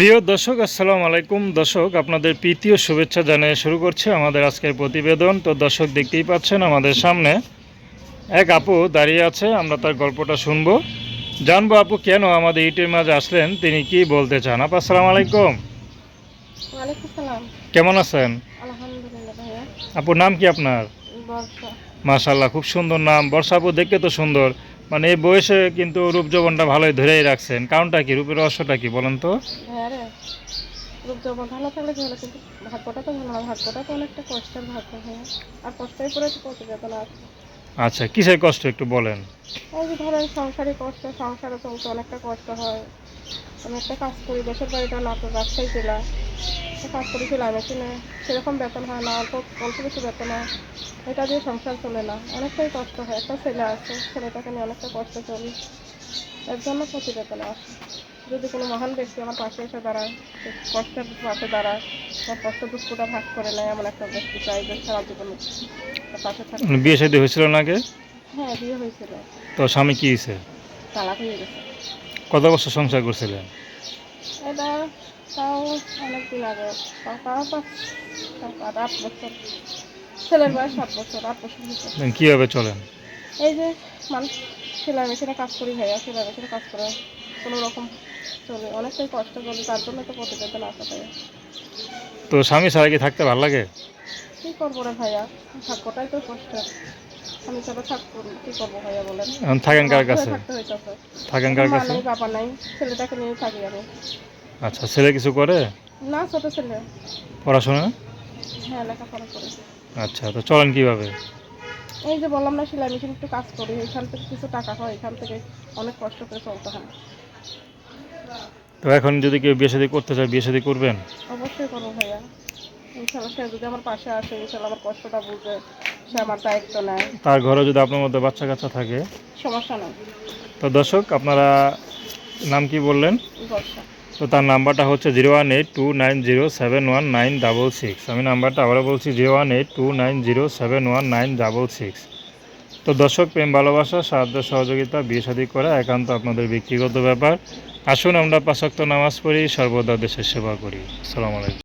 প্রিয় দর্শক আসসালামু আলাইকুম। দর্শক আপনাদের প্রীতীয় শুভেচ্ছা জানিয়ে শুরু করছে আমাদের আজকের প্রতিবেদন। তো দর্শক দেখতেই পাচ্ছেন আমাদের সামনে এক আপু দাঁড়িয়ে আছে আমরা তার গল্পটা শুনব। জানব আপু কেন আমাদের ইটের মাঝে আসলেন তিনি কি বলতে চান? আপু আসসালামু আলাইকুম। কেমন আছেন? আলহামদুলিল্লাহ ভাইয়া। আপুর নাম কি আপনার? বর্ষা। মাশাল্লাহ খুব সুন্দর নাম। বর্ষা আপু দেখতে তো সুন্দর। মানে এই বয়সে কিন্তু রূপ যৌবনটা ভালোই ধরেই রাখছেন। কারণটা কি? রূপের রহস্যটা কি বলেন তো? হ্যাঁ রে। রূপ যৌবন ভালো থাকলে কিন্তু ভাগ্যটা তো ভালো ভাগ্যটা তো অনেকটা কষ্টের ভাগ্য হ্যাঁ। আর কষ্টের পরে তো প্রতিবেদন আছে আচ্ছা কিসের কষ্ট একটু বলেন? এই যে ধরেন সংসারে কষ্ট সংসারে চলতে অনেকটা কষ্ট হয়। একটা কাজ করি দেশের বাড়িটা না তো জেলা। তো কাজ করি সেলাই মেশিনে সেরকম বেতন হয় না অল্প অল্প কিছু বেতন হয় এটা দিয়ে সংসার চলে না। অনেকটাই কষ্ট হয় একটা ছেলে আছে ছেলেটাকে নিয়ে অনেকটা কষ্ট চলি এর জন্য প্রতিবেদনে আসে। যদি কোনো মহান ব্যক্তি আমার পাশে এসে দাঁড়ায় কষ্টের পাশে দাঁড়ায় আমার কষ্ট দুঃখটা ভাগ করে নেয় এমন একটা ব্যক্তি চাই যে সারা জীবন পাশে থাকে। মানে বিয়ে শাদী হয়েছিল না আগে? হ্যাঁ বিয়ে হয়েছিল। তো স্বামী কি হয়েছে? তালাক হয়ে গেছে। কত বছর সংসার করছিলেন? এটা তাও অনেক দিন আগে তাও আট বছর। ছেলের বয়স সাত বছর আট বছর কীভাবে চলেন? এই যে মানুষ সেলাই মেশিনে কাজ করি ভাইয়া সেলাই মেশিনে কাজ করে। কোনো রকম চলে অনেকটাই কষ্ট করি তার জন্য তো প্রতিবেদন আসা তাই তো স্বামী ছাড়া কি থাকতে ভালো লাগে? কী করব রে ভাইয়া? ভাগ্যটাই তো কষ্টের আমি তবে থাকব কী করব ভাইয়া বলেন? থাকেন কার কাছে? থাকেন কার কাছে? বাবা নাই ছেলেটাকে নিয়ে থাকি আমি। আচ্ছা ছেলে কিছু করে? না ছোট ছেলে। পড়াশোনা? হ্যাঁ লেখাপড়া করে আচ্ছা তো চলেন কীভাবে? এই যে বললাম না সেলাই মেশিন একটু কাজ করি এখান থেকে কিছু টাকা হয় এখান থেকে অনেক কষ্ট করে চলতে হয়। তো এখন যদি কেউ বিয়ে শাদী করতে চায় বিয়ে শাদী করবেন? অবশ্যই করব ভাইয়া। ইনশাল্লাহ সে যদি আমার পাশে আসে ইনশাল্লাহ আমার কষ্টটা বুঝে সে আমার দায়িত্ব নেয়। তার ঘরে যদি আপনার মধ্যে বাচ্চা কাচ্চা থাকে? সমস্যা নেই। তো দর্শক আপনারা নাম কি বললেন? বর্ষা। তো তার নাম্বারটা হচ্ছে zero one eight two nine zero seven one nine double six. আমি নাম্বারটা আবারও বলছি, zero one eight two nine zero seven one nine double six. তো দর্শক, প্রেম, ভালোবাসা, সাহায্য, সহযোগিতা, বিয়ে শাদী করা একান্ত আপনাদের ব্যক্তিগত ব্যাপার। আসুন আমরা পাশাক্ত নামাজ পড়ি, সর্বদা দেশের সেবা করি। আসসালামু আলাইকুম।